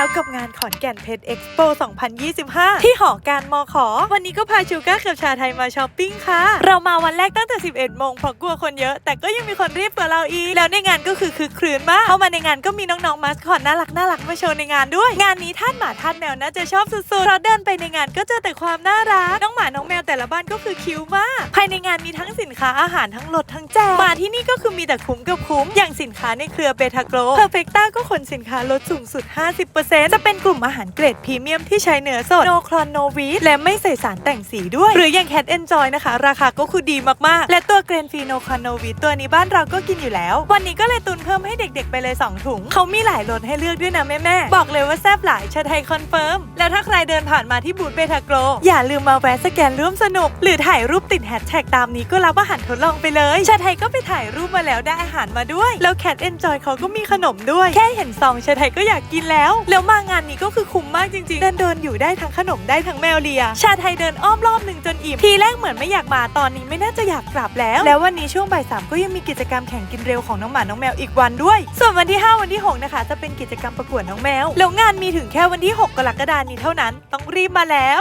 แล้วกับงานขอนแก่นเพชรเอ็กซ์โป 2025 ที่หอการมอขอ วันนี้ก็พาชูก้ากับชาไทยมาช้อปปิ้งค่ะ เรามาวันแรกตั้งแต่ 11 โมงเพราะกลัวคนเยอะ แต่ก็ยังมีคนรีบกว่าเราอีก แล้วในงานก็คือคือครื้นมาก เข้ามาในงานก็มีน้องๆมาสคอตน่ารักน่ารักมาโชว์ในงานด้วย งานนี้ท่านหมาท่านแมวน่าจะชอบสุดๆเพราะเดินไปในงานก็เจอแต่ความน่ารัก น้องหมาน้องแมวแต่ละบ้านก็คือคิ้วมาก ภายในงานมีทั้งสินค้าอาหารทั้งลดทั้งแจก มาที่นี่ก็คือมีแต่คุ้มกับคุ้ม อย่างสินค้าในเครือเบทาโกลเพอร์เฟกต้าก็ขนสินค้าลดสูงสุด 50%จะเป็นกลุ่มอาหารเกรดพรีเมียมที่ใช้เนื้อสดโนคลอนโนวีดและไม่ใส่สารแต่งสีด้วย หรืออย่างแคทเอนจอยนะคะ ราคาก็คือดีมากๆ และตัวเกรนฟีโนคลอนโนวีดตัวนี้บ้านเราก็กินอยู่แล้ว วันนี้ก็เลยตุนเพิ่มให้เด็กๆไปเลย 2 ถุง เขามีหลายรสให้เลือกด้วยนะแม่ๆบอกเลยว่าแซ่บหลายชาไทยคอนเฟิร์มแล้วถ้าใครเดินผ่านมาที่บูธเบทาโกลอย่าลืมมาแวะสแกนร่วมสนุก หรือถ่ายรูปติดแฮชแท็กตามนี้ก็รับอาหารทดลองไปเลยชาไทยก็ไปถ่ายรูปมาแล้วได้อาหารมาด้วย แล้วแคทเอนจอยเขาก็มีขนมด้วย แค่เห็นซองชาไทยก็อยากกินแล้วแล้วมางานนี้ก็คือคุ้มมากจริงๆ เดินเดินอยู่ได้ทั้งขนมได้ทั้งแมวเลีย ชาไทยเดินอ้อมรอบหนึ่งจนอิ่ม ทีแรกเหมือนไม่อยากมาตอนนี้ไม่น่าจะอยากกลับแล้ว แล้ววันนี้ช่วงบ่ายสามก็ยังมีกิจกรรมแข่งกินเร็วของน้องหมาน้องแมวอีกวันด้วย ส่วนวันที่ 5 วันที่ 6 นะคะ จะเป็นกิจกรรมประกวดน้องแมว แล้วงานมีถึงแค่วันที่ 6 กรกฎาคมนี้เท่านั้น ต้องรีบมาแล้ว